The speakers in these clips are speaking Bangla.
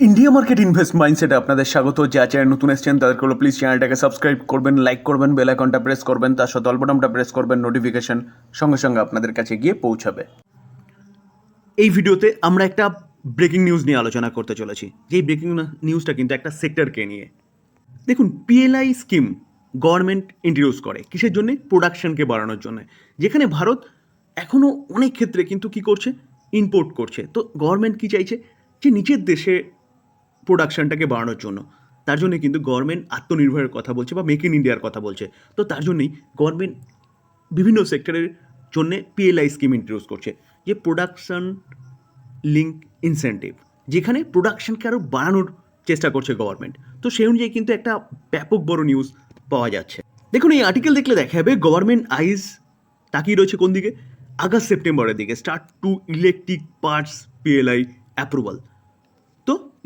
ইন্ডিয়া মার্কেট ইনভেস্ট মাইন্ডসেটে আপনাদের স্বাগত। যা চ্যানেল নতুন এসছেন, তাদেরকে হলো প্লিজ চ্যানেলটাকে সাবস্ক্রাইব করবেন লাইক করবেন বেল আইকনটা প্রেস করবেন, তার সাথে অল্পটামটা প্রেস করবেন নোটিফিকেশন সঙ্গে সঙ্গে আপনাদের কাছে গিয়ে পৌঁছাবে। এই ভিডিওতে আমরা একটা ব্রেকিং নিউজ নিয়ে আলোচনা করতে চলেছি। যেই ব্রেকিং নিউজটা কিন্তু একটা সেক্টরকে নিয়ে। দেখুন পিএলআই স্কিম গভর্নমেন্ট ইন্ট্রোডিউস করে কিসের জন্যে? প্রোডাকশনকে বাড়ানোর জন্য। যেখানে ভারত এখনও অনেক ক্ষেত্রে কিন্তু কি করছে? ইম্পোর্ট করছে। তো গভর্নমেন্ট কি চাইছে? যে নিজের দেশে প্রোডাকশনটাকে বাড়ানোর জন্য। তার জন্য কিন্তু গভর্নমেন্ট আত্মনির্ভরের কথা বলছে বা মেক ইন ইন্ডিয়ার কথা বলছে। তো তার জন্যই গভর্নমেন্ট বিভিন্ন সেক্টরের জন্য পিএলআই স্কিম ইন্ট্রোডিউস করছে, যে প্রোডাকশন লিঙ্ক ইনসেন্টিভ যেখানে প্রোডাকশনকে আরও বাড়ানোর চেষ্টা করছে গভর্নমেন্ট তো সেই অনুযায়ী কিন্তু একটা ব্যাপক বড় নিউজ পাওয়া যাচ্ছে। দেখুন, এই আর্টিকেল দেখলে দেখা যাবে গভর্নমেন্ট আইজ তাকিয়ে রয়েছে কোন দিকে? আগস্ট সেপ্টেম্বরের দিকে start to electric parts PLI approval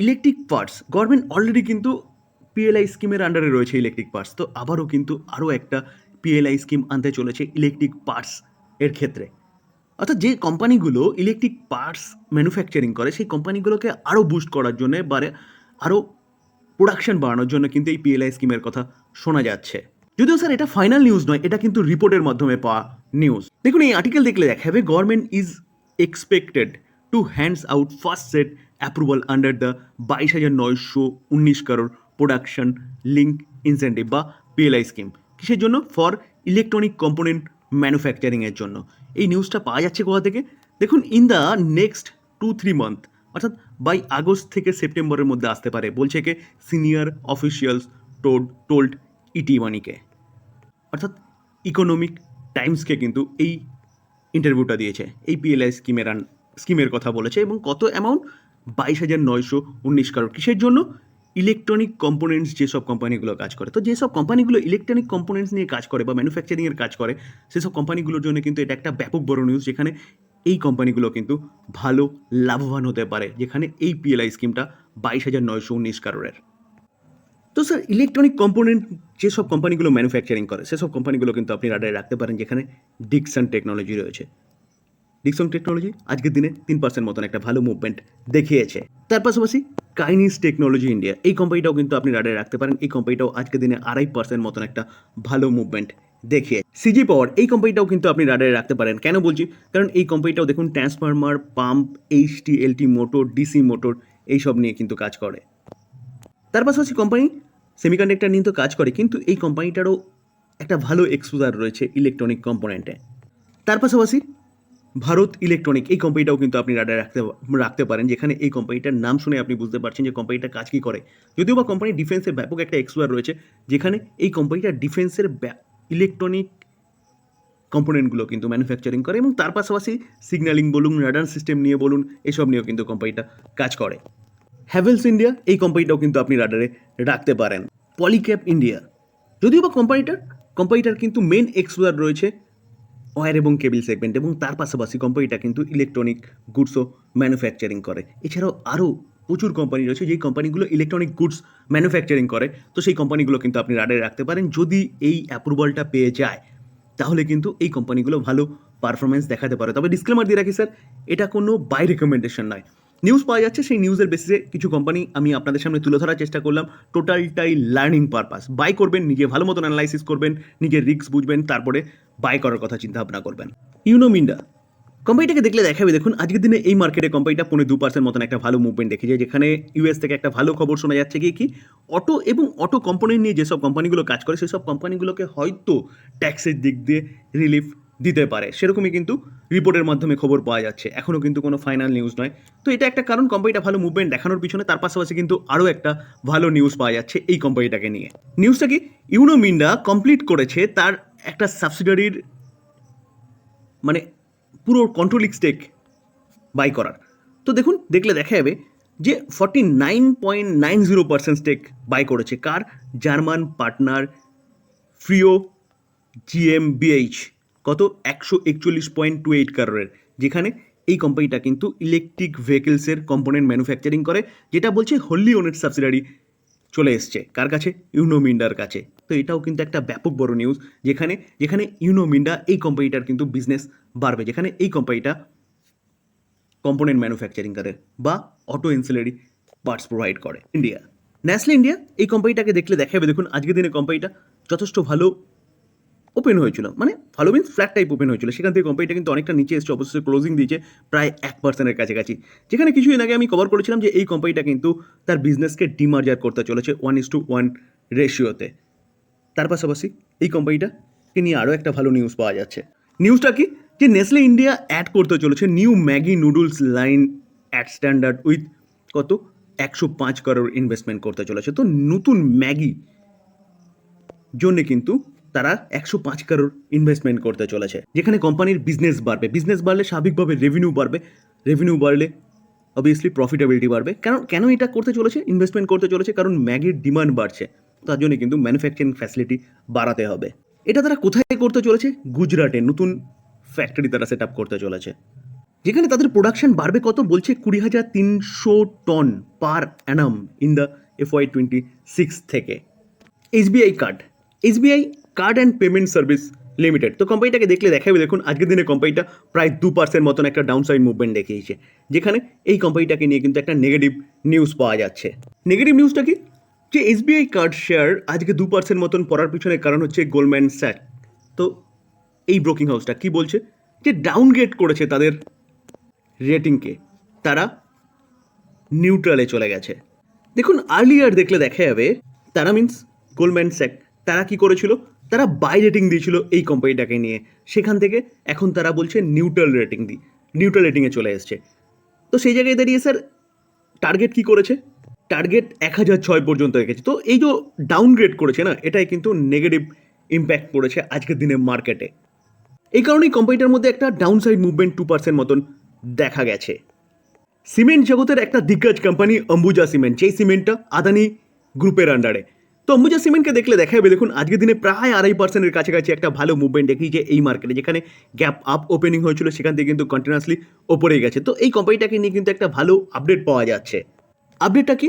electric parts government already কিন্তু পিএলআই স্কিমের আন্ডারে রয়েছে ইলেকট্রিক পার্টস তো আবারও কিন্তু আরও একটা পিএলআই স্কিম আনতে চলেছে ইলেকট্রিক পার্টস এর ক্ষেত্রে। অর্থাৎ যে কোম্পানিগুলো ইলেকট্রিক পার্টস ম্যানুফ্যাকচারিং করে, সেই কোম্পানিগুলোকে আরও বুস্ট করার জন্য বারে আরও প্রোডাকশন বাড়ানোর জন্য কিন্তু এই পিএলআই স্কিমের কথা শোনা যাচ্ছে। যদিও স্যার এটা ফাইনাল নিউজ নয়, এটা কিন্তু রিপোর্টের মাধ্যমে পাওয়া নিউজ দেখুন, এই আর্টিকেল দেখলে দেখা government is expected to hands out first set approval under the বাইশ হাজার নয়শো উনিশ কারোর প্রোডাকশন লিঙ্ক ইনসেন্টিভ বা পিএলআই স্কিম কিসের জন্য? ফর ইলেকট্রনিক কম্পোনেন্ট ম্যানুফ্যাকচারিংয়ের জন্য। এই নিউজটা পাওয়া যাচ্ছে কোথা থেকে? দেখুন in the next two three month অর্থাৎ বাই আগস্ট থেকে সেপ্টেম্বরের মধ্যে আসতে পারে। বলছে কে? সিনিয়র অফিসিয়ালস টোড টোল্ড ইটি মানিকে অর্থাৎ ইকোনমিক টাইমসকে কিন্তু এই ইন্টারভিউটা দিয়েছে। এই পিএলআই স্কিমের স্কিমের কথা বলেছে এবং কত অ্যামাউন্ট বাইশ হাজার নয়শো উনিশ কারোর কিসের জন্য? ইলেকট্রনিক কম্পোনেন্টস যেসব কোম্পানিগুলো কাজ করে। তো যেসব কোম্পানিগুলো ইলেকট্রনিক কম্পোনেন্টস নিয়ে কাজ করে বা ম্যানুফ্যাকচারিংয়ের কাজ করে, সেসব কোম্পানিগুলোর জন্য কিন্তু এটা একটা ব্যাপক বড় নিউজ যেখানে এই কোম্পানিগুলো কিন্তু ভালো, লাভবান হতে পারে, যেখানে এই পিএলআই স্কিমটা বাইশ হাজার নয়শো উনিশ কারোরের তো স্যার ইলেকট্রনিক কম্পোনেন্ট যেসব কোম্পানিগুলো ম্যানুফ্যাকচারিং করে, সেসব কোম্পানিগুলো কিন্তু আপনি রাডারে রাখতে পারেন, যেখানে ডিকসন টেকনোলজি রয়েছে। ডিকসন টেকনোলজি আজকের দিনে তিন পার্সেন্ট মতন একটা ভালো মুভমেন্ট দেখিয়েছে। তার পাশাপাশি কাইনিস টেকনোলজি ইন্ডিয়া এই কোম্পানিটাও কিন্তু আপনি রাডারে রাখতে পারেন, এই কোম্পানিটাও আজকের দিনে আড়াই পার্সেন্ট মতন একটা ভালো মুভমেন্ট দেখিয়ে সিজি পাওয়ার এই কোম্পানিটাও কিন্তু আপনি রাডারে রাখতে পারেন। কেন বলছি? কারণ এই কোম্পানিটাও দেখুন transformer pump HT LT motor DC motor এইসব নিয়ে কিন্তু কাজ করে। তার পাশাপাশি কোম্পানি সেমিকন্ডাক্টর নিয়ে তো কাজ করে, কিন্তু এই কোম্পানিটারও একটা ভালো এক্সপোজার রয়েছে ইলেকট্রনিক কম্পোনেন্টে তার পাশাপাশি ভারত ইলেকট্রনিক, এই কোম্পানিটাও কিন্তু আপনি রাডারে রাখতে রাখতে পারেন, যেখানে এই কোম্পানিটার নাম শুনে আপনি বুঝতে পারছেন যে কোম্পানিটা কাজ কী করে। যদিও বা কোম্পানি ডিফেন্সের ব্যাপক একটা এক্সপোজার রয়েছে, যেখানে এই কোম্পানিটা ডিফেন্সের ইলেকট্রনিক কম্পোনেন্টগুলো কিন্তু ম্যানুফ্যাকচারিং করে এবং তার পাশাপাশি সিগন্যালিং বলুন রাডার সিস্টেম নিয়ে বলুন, এসব নিয়েও কিন্তু কোম্পানিটা কাজ করে। হ্যাভেলস ইন্ডিয়া এই কোম্পানিটাও কিন্তু আপনি রাডারে রাখতে পারেন। পলিক্যাপ ইন্ডিয়া যদিও বা কোম্পানিটার কোম্পানিটার কিন্তু মেন এক্সপোজার রয়েছে ওয়্যার এবং কেবিল সেগমেন্ট এবং তার পাশাপাশি কোম্পানিটা কিন্তু ইলেকট্রনিক গুডসও ম্যানুফ্যাকচারিং করে। এছাড়াও আরও প্রচুর কোম্পানি রয়েছে যেই কোম্পানিগুলো ইলেকট্রনিক গুডস ম্যানুফ্যাকচারিং করে। তো সেই কোম্পানিগুলো কিন্তু আপনি রাডারে রাখতে পারেন। যদি এই অ্যাপ্রুভালটা পেয়ে যায়, তাহলে কিন্তু এই কোম্পানিগুলো ভালো পারফরমেন্স দেখাতে পারে। তবে ডিসক্লেমার দিয়ে রাখি, স্যার, এটা কোনো বাই রেকমেন্ডেশন নয়। নিউজ পাওয়া যাচ্ছে, সেই নিউজের বেসিসে কিছু কোম্পানি আমি আপনাদের সামনে তুলে ধরার চেষ্টা করলাম। টোটালটাই লার্নিং পারপাস বাই করবেন, নিজে ভালো মতন অ্যানালাইসিস করবেন, নিজের রিস্ক বুঝবেন, তারপরে বাই করার কথা চিন্তা ভাবনা করবেন ইউনো মিন্ডা কোম্পানিটাকে দেখলে দেখাবে, দেখুন, আজকের দিনে এই মার্কেটে কোম্পানিটা পনেরো দু পার্সেন্ট মতন একটা ভালো মুভমেন্ট দেখে দেখেছে, যেখানে ইউএস থেকে একটা ভালো খবর শোনা যাচ্ছে কি কি অটো এবং অটো কোম্পানি নিয়ে যেসব কোম্পানিগুলো কাজ করে, সেসব কোম্পানিগুলোকে হয়তো ট্যাক্সের দিক দিয়ে রিলিফ দিতে পারে। সেরকমই কিন্তু রিপোর্টের মাধ্যমে খবর পাওয়া যাচ্ছে। এখনও কিন্তু কোনো ফাইনাল নিউজ নয়। তো এটা একটা কারণ, কোম্পানিটা ভালো মুভমেন্ট দেখানোর পিছনে তার পাশাপাশি কিন্তু আরও একটা ভালো নিউজ পাওয়া যাচ্ছে এই কোম্পানিটাকে নিয়ে। নিউজটা কি? ইউনো মিন্ডা কমপ্লিট করেছে তার একটা সাবসিডারির মানে পুরো কন্ট্রোলিক স্টেক বাই করার। তো দেখুন, দেখলে দেখা যাবে যে forty nine point nine zero percent stake buy করেছে। কার? জার্মান পার্টনার ফ্রিও জিএমবিএইচ কত? একশো একচল্লিশ পয়েন্ট টু এইট কারোরের, যেখানে এই কোম্পানিটা কিন্তু ইলেকট্রিক ভেহিকেলসের কম্পোনেন্ট ম্যানুফ্যাকচারিং করে, যেটা বলছে হোল্লি ওনেট সাবসিডারি চলে এসছে। কার কাছে? ইউনোমিন্ডার কাছে। তো এটাও কিন্তু একটা ব্যাপক বড় নিউজ যেখানে যেখানে ইউনোমিন্ডা এই কোম্পানিটার কিন্তু বিজনেস বাড়বে, যেখানে এই কোম্পানিটা কম্পোনেন্ট ম্যানুফ্যাকচারিং করে বা অটো ইনসুলারি পার্টস প্রোভাইড করে। ইন্ডিয়া ন্যাশনাল ইন্ডিয়া এই কোম্পানিটাকে দেখলে দেখাবে। দেখুন, আজকের দিনে কোম্পানিটা যথেষ্ট ভালো ওপেন হয়েছিল। মানে ভালো মিন্স ফ্ল্যাট টাইপ ওপেন হয়েছিল। সেখান থেকে কোম্পানিটা কিন্তু অনেকটা নিচে এসেছে অবশ্যই ক্লোজিং দিয়েছে প্রায় এক পার্সেন্টের কাছাকাছি। যেখানে কিছুদিন আগে আমি কভার করেছিলাম যে এই কোম্পানিটা কিন্তু তার বিজনেসকে ডিমার্জার করতে চলেছে ওয়ান ইস টু ওয়ান রেশিওতে তার পাশাপাশি এই কোম্পানিটাকে নিয়ে আরও একটা ভালো নিউজ পাওয়া যাচ্ছে। নিউজটা কি? যে নেসলে ইন্ডিয়া অ্যাড করতে চলেছে new Maggi noodles line at standard with কত? একশো পাঁচ করোড় ইনভেস্টমেন্ট করতে চলেছে। তো নতুন ম্যাগি জন্যে কিন্তু তারা একশো পাঁচ কারোর ইনভেস্টমেন্ট করতে চলেছে। যেখানে কোম্পানির বিজনেস বাড়বে। বিজনেস বাড়লে স্বাভাবিকভাবে রেভিনিউ বাড়বে। রেভিনিউ বাড়লে অবভিয়াসলি প্রফিটেবিলিটি বাড়বে। কারণ কেন এটা করতে চলেছে? ইনভেস্টমেন্ট করতে চলেছে কারণ ম্যাগির ডিমান্ড বাড়ছে। তার জন্য কিন্তু ম্যানুফ্যাকচারিং ফ্যাসিলিটি বাড়াতে হবে। এটা তারা কোথায় করতে চলেছে? গুজরাটে নতুন ফ্যাক্টরি তারা সেট আপ করতে চলেছে। যেখানে তাদের প্রোডাকশন বাড়বে কত? বলছে কুড়ি হাজার তিনশো ton per annum in the FY twenty six থেকে। SBI card SBI card and payment service limited. তো কোম্পানিটাকে দেখলে দেখাবে, দেখুন, আজকের দিনে কোম্পানিটা প্রায় দু পার্সেন্ট মতন একটা ডাউন সাইড মুভমেন্ট দেখিয়েছে, যেখানে এই কোম্পানিটাকে নিয়ে কিন্তু একটা নেগেটিভ নিউজ পাওয়া যাচ্ছে। নেগেটিভ নিউজটা কি? যে এসবিআই কার্ড শেয়ার আজকে দু পার্সেন্ট মতন পড়ার পিছনে কারণ হচ্ছে গোল্ডম্যান স্যাক তো এই ব্রোকিং হাউসটা কি বলছে? যে ডাউনগ্রেড করেছে তাদের রেটিংকে তারা নিউট্রালে চলে গেছে। দেখুন আর্লিয়ার দেখলে দেখা যাবে, তারা মিন্স গোল্ডম্যান স্যাক তারা কি করেছিল? তারা বাই রেটিং দিয়েছিল এই কোম্পানিটাকে নিয়ে। সেখান থেকে এখন তারা বলছে নিউট্রাল রেটিং দি নিউট্রাল রেটিংয়ে চলে এসছে। তো সেই জায়গায় দাঁড়িয়ে স্যার টার্গেট কি করেছে? টার্গেট এক হাজার ছয় পর্যন্ত রেখেছে। তো এই যে ডাউনগ্রেড করেছে না, এটাই কিন্তু নেগেটিভ ইম্প্যাক্ট পড়েছে আজকের দিনে মার্কেটে এই কারণেই কোম্পানিটার মধ্যে একটা ডাউনসাইড মুভমেন্ট টু পার্সেন্ট মতন দেখা গেছে। সিমেন্ট জগতের একটা দিগ্গজ কোম্পানি অম্বুজা সিমেন্ট যেই সিমেন্টটা আদানি গ্রুপের আন্ডারে তো অম্বুজা সিমেন্টকে দেখলে দেখা যাবে, দেখুন, আজকের দিনে প্রায় আড়াই পার্সেন্টের কাছাকাছি একটা ভালো মুভমেন্ট দেখিয়েছে এই মার্কেটে যেখানে গ্যাপ আপ ওপেনিং হয়েছিল, সেখান থেকে কিন্তু কন্টিনিউয়াসলি ওপরে গেছে। তো এই কোম্পানিটাকে নিয়ে কিন্তু একটা ভালো আপডেট পাওয়া যাচ্ছে। আপডেটটা কি?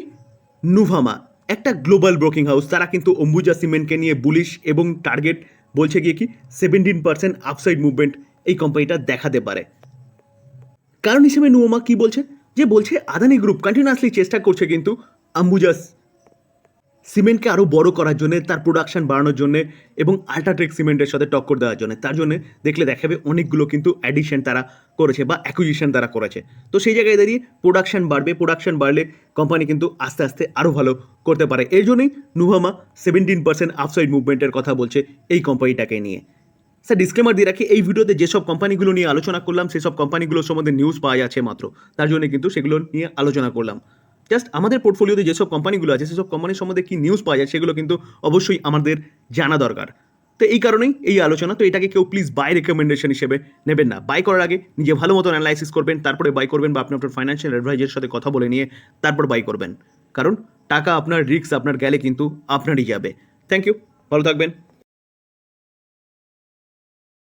নুভামা একটা গ্লোবাল ব্রোকিং হাউস তারা কিন্তু অম্বুজা সিমেন্টকে নিয়ে বুলিশ এবং টার্গেট বলছে গিয়ে কি সেভেন্টিন পার্সেন্ট আপসাইড মুভমেন্ট এই কোম্পানিটা দেখাতে পারে। কারণ হিসেবে নুয়োমা কি বলছে? যে বলছে আদানি গ্রুপ কন্টিনিউয়াসলি চেষ্টা করছে কিন্তু আম্বুজাস সিমেন্টকে আরও বড় করার জন্য, তার প্রোডাকশন বাড়ানোর জন্য এবং আল্ট্রাটেক সিমেন্টের সাথে টক্কর দেওয়ার জন্য। তার জন্য দেখলে দেখাবে অনেকগুলো কিন্তু অ্যাডিশন তারা করেছে বা অ্যাকুইজিশন তারা করেছে। তো সেই জায়গায় দাঁড়িয়ে প্রোডাকশন বাড়বে প্রোডাকশন বাড়লে কোম্পানি কিন্তু আস্তে আস্তে আরও ভালো করতে পারে। এর জন্যই নুহামা সেভেন্টিন পার্সেন্ট আপসাইড মুভমেন্টের কথা বলছে এই কোম্পানিটাকে নিয়ে। স্যার ডিসক্লেমার দিয়ে রাখি, এই ভিডিওতে যেসব কোম্পানিগুলো নিয়ে আলোচনা করলাম, সেসব কোম্পানিগুলোর সম্বন্ধে নিউজ পাওয়া যাচ্ছে মাত্র। তার জন্য কিন্তু সেগুলো নিয়ে আলোচনা করলাম। জাস্ট আমাদের পোর্টফোলিওতে যেসব কোম্পানিগুলো আছে, সেসব কোম্পানির সম্বন্ধে কি নিউজ পাওয়া যায়, সেগুলো কিন্তু অবশ্যই আমাদের জানা দরকার। তো এই কারণেই এই আলোচনা, তো এটাকে কেউ প্লিজ বাই রেকমেন্ডেশন হিসেবে নেবেন না। বাই করার আগে নিজে ভালো মতন অ্যানালাইসিস করবেন, তারপরে বাই করবেন বা আপনি আপনার ফাইন্যান্সিয়াল অ্যাডভাইজের সাথে কথা বলে নিয়ে তারপর বাই করবেন। কারণ টাকা আপনার রিস্ক আপনার গেলে কিন্তু আপনারই যাবে। থ্যাংক ইউ ভালো থাকবেন।